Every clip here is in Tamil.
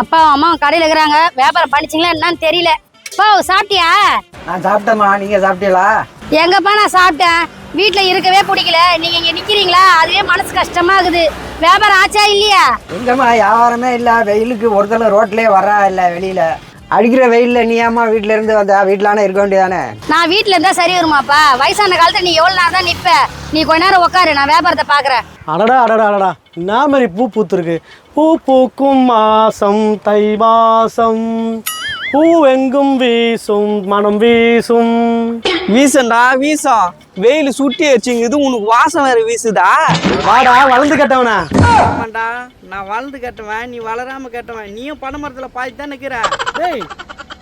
அப்பா அம்மா கடையில் இருக்கிறாங்க. வியாபாரம் பண்ணிச்சிங்களா என்னன்னு தெரியல. போ சாப்பிட்டியா? நான் சாப்பிட்டேம்மா நீங்க சாப்பிட்டீங்களா? எங்கப்பா நான் சாப்பிட்டேன். வீட்டில் இருக்கவே பிடிக்கல. நீங்க இங்க நிக்கிறீங்களா? அதுவே மனசு கஷ்டமா இருக்குது வியாபாரம் ஆச்சா இல்லையா? எங்கம்மா வியாபாரமே இல்லை. வெயிலுக்கு ஒருத்தர் ரோட்லயே வரா இல்லை வெளியில. அடிக்கிற வெயில்ல நீ ஏம்மா வீட்ல இருந்து வந்தா வீட்டிலான இருக்க வேண்டியதானே? நான் வீட்டில் இருந்தா சரி வருமாப்பா. வயசான காலத்துல நீ எவ்வளவு நேரம் தான் நிப்ப? நீ கொஞ்ச நேரம் உட்காரு நான் வியாபாரத்தை பாக்குறேன். அடடா அடடா அடடா. என்ன மாதிரி பூ பூத்துருக்கு? பூ பூக்கும் மாசம் தை மாசம் பூ எங்கும் வீசும் மனம் வீசும். வீசண்டா வீசம். வெயில் சுட்டி வச்சுங்குது உனக்கு வாசம் வேற வீசுதா? வாடா வளர்ந்து கட்டவனா? ஆமாண்டா நான் வளர்ந்து கட்டுவேன் நீ வளராம கட்டுவேன். நீயும் பனை மரத்துல பாதி தான் நிக்கிற. டேய்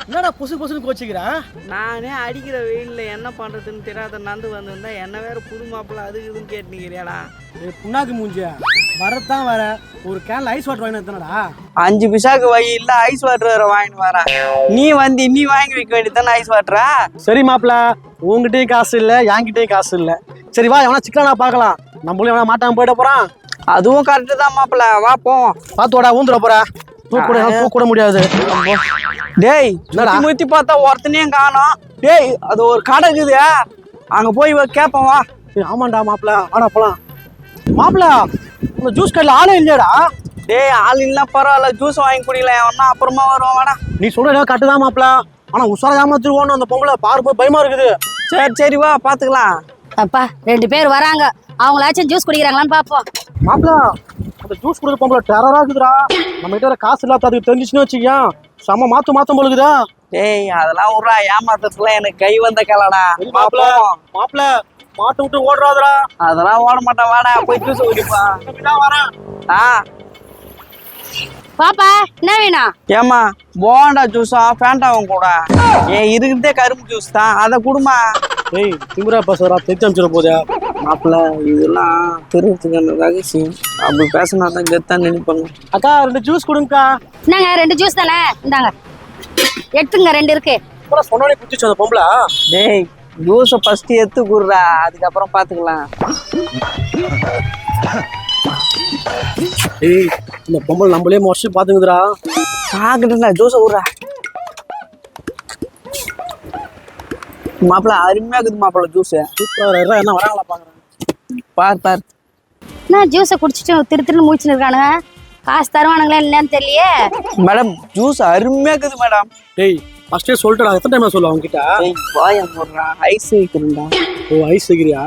என்னடா புசு புசுன்னு கோச்சிக்கிறா? நானே அடிக்கிற வெயில்ல என்ன பண்றதுன்னு தெரியாத நந்து வந்திருந்தா என்ன வேற புது மாப்பிள்ள அது இதுன்னு கேட்டுக்கிறீடா டேய் புண்ணாக்கு மூஞ்சியா? வரத்தான் வர. ஒரு கேன்ல ஐஸ் வாட்டர் வாங்கி அஞ்சு பிசாக்கு வழி இல்ல ஐஸ் வாட்டர் வேற வாங்கிட்டு வரேன். நீ வந்து நீ வாங்கி வைக்க வேண்டியதானே ஐஸ் வாட்டரா சரி மாப்பிள உங்ககிட்டயும் காசு இல்ல என்கிட்டயும் காசு இல்ல. சரி வா எவனா சிக்கனா பார்க்கலாம் நம்மளும் எவனா மாட்டாம போயிட போறான்? அதுவும் கரெக்டு தான் மாப்பிள்ள. வா போவோம். பாத்தோடா ஊந்துட போற. தூக்கூட தூக்கூட முடியாது. டேய் என்னடா? முத்தி பார்த்தா ஒருத்தனையும் காணோம். டேய் அது ஒரு கடை இருக்குது. அங்க போய் கேட்போம் வா. ஆமாண்டா மாப்பிள வாடா போலாம். மாப்பிள இந்த ஜூஸ் கடையில் ஆளே இல்லையாடா. டேய் ஆள் இல்ல பரவாயில்ல. ஜூஸ் வாங்கி குடிக்கலாம் எவனா அப்புறமா வருவான் வாடா. நீ சொல்ற கட்டுதான் மாப்பிள ஆனா உசாரா ஏமாத்திருவோன்னு அந்த பொம்பளை பாரு போய் பயமா இருக்குது. சரி சரி வா பாத்துக்கலாம். அப்பா ரெண்டு பேர் வராங்க. அவங்களாச்சும் ஜூஸ் குடிக்கிறாங்களான்னு பாப்போம். மாப்பிள அந்த ஜூஸ் கொடுக்குற பொம்பளை டெரரா இருக்குதுடா. நம்ம கிட்ட காசு இல்லாத அதுக்கு தெரிஞ்சுச்சுன்னு வச்சுக்கியா செம்ம மாத்து மாத்தம் போலுக்குதா டேய் அதெல்லாம் விட்றா ஏமாத்துறதுலாம் எனக்கு கை வந்த கலடா. மாப்பிள மாப்பிள மாட்டு விட்டு ஓடுறாதுடா. அதெல்லாம் ஓட மாட்டேன் வாடா போய் ஜூஸ் குடிப்பா வரேன். ஆ. பாப்பா என்ன வேணும்? ஏமா போண்டா ஜூஸா ஃபேண்டாவும் கூட? ஏன் இருக்கிறதே கரும்பு ஜூஸ் தான். அதை குடுமா? ஏய் திமுறா பசரா தெரிஞ்சு அமிச்சிட போதா மாப்பிள்ள இதெல்லாம் தெரிஞ்சுக்கணும் ரகசியம். அப்படி பேசினா தான் கெத்தான் நினைப்பாங்க. அக்கா ரெண்டு ஜூஸ் கொடுங்கக்கா. என்னங்க ரெண்டு ஜூஸ் தானே? இந்தாங்க. எடுத்துங்க ரெண்டு இருக்கு. கூட சொன்னாலே குடிச்சு அந்த பொம்பளை. டேய் ஜூஸை ஃபர்ஸ்ட் எடுத்து குடுறா. அதுக்கப்புறம் பார்த்துக்கலாம் ஏய் இந்த பொம்பளை நம்மளே மோஸ்ட்லி பாத்துக்குதுடா. பார்க்கட்டும்டா ஜூஸை விட்றா மாப்பிள்ள அருமையா இருக்குது மாப்பிள்ள ஜூஸ் சூப்பரா என்ன வராங்களா பாக்குறேன். பார் பார். என்ன ஜூஸை குடிச்சிட்டு திரு திருன்னு முடிச்சுன்னு இருக்கானுங்க? காசு தருவானுங்களா இல்லைன்னு தெரியலையே. மேடம் ஜூஸ் அருமையா இருக்குது மேடம். டேய் ஃபர்ஸ்டே சொல்லிட்டடா எத்தனை டைம் சொல்லுவா அவங்க கிட்ட டேய் வாய போடுறா ஐஸ் வைக்கிறேன்டா. ஓ ஐஸ் வைக்கிறியா?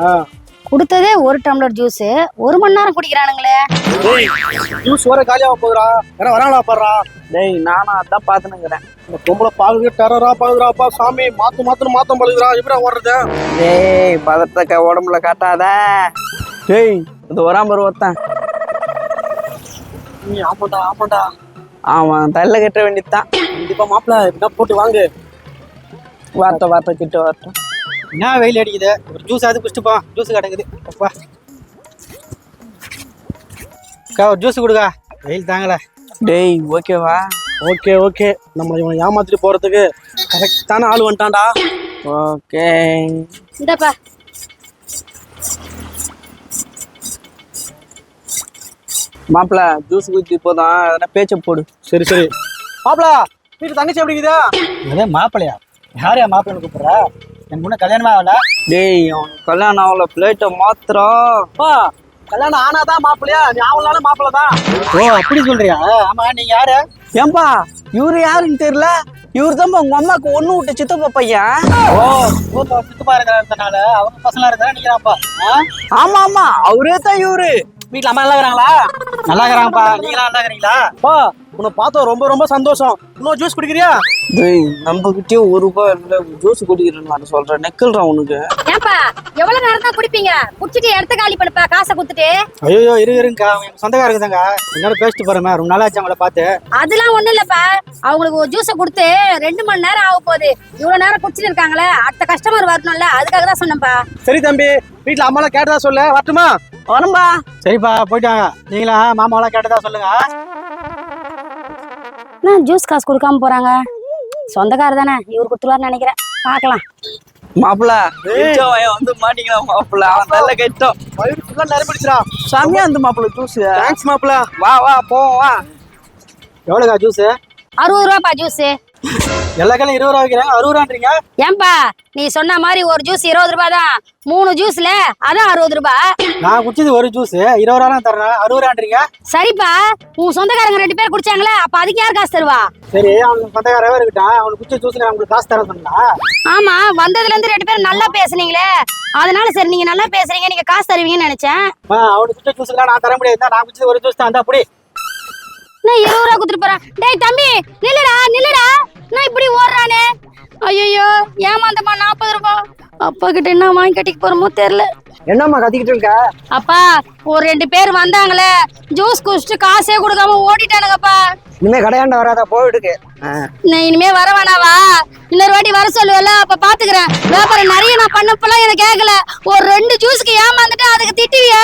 கொடுத்ததே ஒரு டம்ளர் ஜூஸ் ஒரு மணி நேரம் குடிக்கிறானுங்களே. ஜூஸ் வர காலியாக போகுதுடா. யாரா வராங்களா பாடுறா டேய் நானும் அதான் பார்த்துனுங்கிறேன் இந்த பொம்பளை பாக்குது டெரரா பாக்குதுடாப்பா சாமி. மாத்து மாத்துன்னு மாத்தம் பழுகுறா எப்படி ஓடுறது டேய் பதத்தை உடம்புல காட்டாத. டேய் இது வராம ஒருத்தன். நீ ஆமாண்டா ஆமாண்டா. அவன் தள்ள கட்ட வேண்டியதுதான். கண்டிப்பா மாப்பிள என்ன போட்டு வாங்கு. வார்த்தை வார்த்தை கிட்ட வரட்டும் என்ன வெயில் அடிக்குது? ஒரு ஜூஸ் அது குடிச்சுப்பா ஜூஸ் கிடக்குது. அப்பா. அக்கா ஒரு ஜூஸ் கொடுக்கா. வெயில் தாங்கல. டேய் ஓகேவா? Okay okay. நம்ம இவனை ஏமாத்திட்டு போறதுக்கு கரெக்டான ஆள் வந்துட்டான்டா. ஓகே. இந்தப்பா. மாப்பிள ஜூஸ் குடிச்சு போதும் அதெல்லாம் பேச்ச போடு. சரி சரி. மாப்பிள வீட்டு தங்கச்சி எப்படி இருக்குதா? அதே மாப்பிள்ளையா யாரையா மாப்பிள்ளை கூப்பிடுறா? எனக்கு முன்ன கல்யாணமே ஆகல. டேய் கல்யாணம் ஆகல பிளேட்டை மாத்திரம் அப்பா கல்யாணம் ஆனாதான் மாப்பிள்ளையா? நீ ஆவலாலும் மாப்பிள்ள தான் ஓ அப்படி சொல்றியா? ஆமா நீங்க யாரு? ஏன்பா இவரு யாருன்னு தெரியல? இவர் தான் உங்க அம்மாக்கு ஒண்ணு விட்ட சித்தப்பா பையன். ஓ ஊர்ல சித்தப்பா இருக்கிறதுனால அவங்க பசங்களா இருக்கிறா நிக்கிறாப்பா ஆமா ஆமா அவரே தான் இவரு. வீட்டுல அம்மா நல்லா இருக்கிறாங்களா? நல்லா இருக்கிறாங்கப்பா. நீங்களா நல்லா இருக்கிறீங்களா? அப்பா உன்னை பார்த்தோம் ரொம்ப ரொம்ப சந்தோஷம். இன்னும் ஜூஸ் குடிக்கிறியா? டேய் நம்ம கிட்டயே ஒரு ரூபாய் இல்ல ஜூஸ் குடிக்கிறேன்னு சொல்றேன். நெக்கல்றான் உனக்கு. ஏன்பா எவ்வளவு நேரம் தான் குடிப்பீங்க? குடிச்சிட்டு இடத்த காலி பண்ணுப்பா காசை கொடுத்துட்டு. ஐயோ இரு இருங்கக்கா. சொந்தக்காரங்க தாங்க என்னோட பேசிட்டு போறேன் ரொம்ப நாளாச்சு அவங்கள பார்த்து. அதெல்லாம் ஒண்ணும் இல்லப்பா. அவங்களுக்கு ஒரு ஜூஸை கொடுத்து ரெண்டு மணி நேரம் ஆக போகுது. இவ்வளவு நேரம் குடிச்சிட்டு இருக்காங்களே அடுத்த கஸ்டமர் வரணும்ல அதுக்காக தான் சொன்னேன்ப்பா சரி தம்பி. வீட்டுல அம்மாலாம் கேட்டதா சொல்ல. வரட்டுமா? வரம்பா சரிப்பா போயிட்டாங்க நீங்களா மாமாவெல்லாம் கேட்டதா சொல்லுங்க. என்ன ஜூஸ் காசு கொடுக்காம போறாங்க? சொந்தக்காரர் தானே இவர் கொடுத்துருவாருன்னு நினைக்கிறேன். பார்க்கலாம். மாப்பிள வயன் வந்து மாட்டிக்கிறான் மாப்பிள? அவன் நல்ல கட்டம். வயிறு ஃபுல்லா நிரம்பிடுச்சுடா. சாமியா அந்த மாப்பிள ஜூஸ் தேங்க்ஸ் மாப்பிள. வா வா போவோம் வா. எவ்வளோக்கா ஜூஸ் அறுபது ரூபாப்பா ஜூஸ் எல்லா கடையும் இருபது ரூபா வைக்கிறாங்க அறுபது ரூபான்றீங்க ஏன்பா நீ சொன்ன மாதிரி ஒரு ஜூஸ் இருபது ரூபாய் தான் மூணு ஜூஸ்ல அதான் அறுபது ரூபாய் நான் குடிச்சது ஒரு ஜூஸ் இருபது ரூபா தரேன் அறுபது ரூபான்றீங்க சரிப்பா உன் சொந்தக்காரங்க ரெண்டு பேர் குடிச்சாங்களே? அப்ப அதுக்கு யார் காசு தருவா? சரி அவனுக்கு சொந்தக்காரவே இருக்கட்டும் அவனுக்கு குடிச்ச ஜூஸ் நான் உங்களுக்கு காசு தரேன் சொன்னா ஆமா வந்ததுல இருந்து ரெண்டு பேரும் நல்லா பேசுனீங்களே. அதனால சரி நீங்க நல்லா பேசுறீங்க. நீங்க காசு தருவீங்கன்னு நினைச்சேன். அவனுக்கு குடிச்ச ஜூஸ்லாம் நான் தர முடியாது. நான் குடிச்சது ஒரு ஜூஸ் தான். அந்த அப்படி நான் இருபது ரூபா கொடுத்துட்டு போறேன்? டேய் தம்பி நில்லுடா நில்லுடா. நான் இப்படி ஓடுறானே? ஐயோ ஏமாந்தம்மா நாற்பது ரூபாய் அப்பா கிட்ட என்ன வாங்கி கட்டிக்கு போறோமோ தெரியல. என்னம்மா கத்திக்கிட்டு இருக்க? அப்பா ஒரு ரெண்டு பேர் வந்தாங்களே ஜூஸ் குடிச்சிட்டு காசே கொடுக்காம ஓடிட்டானுங்கப்பா. இனிமே கடையாண்ட வராத? போயிடுக்கு. நான் இனிமே வர வேணாவா? இன்னொரு வாட்டி வர சொல்லுவல அப்ப பாத்துக்கிறேன். வியாபாரம் நிறைய நான் பண்ணப்பெல்லாம் எனக்கு கேட்கல ஒரு ரெண்டு ஜூஸ்க்கு ஏமாந்துட்டு அதுக்கு திட்டுவிய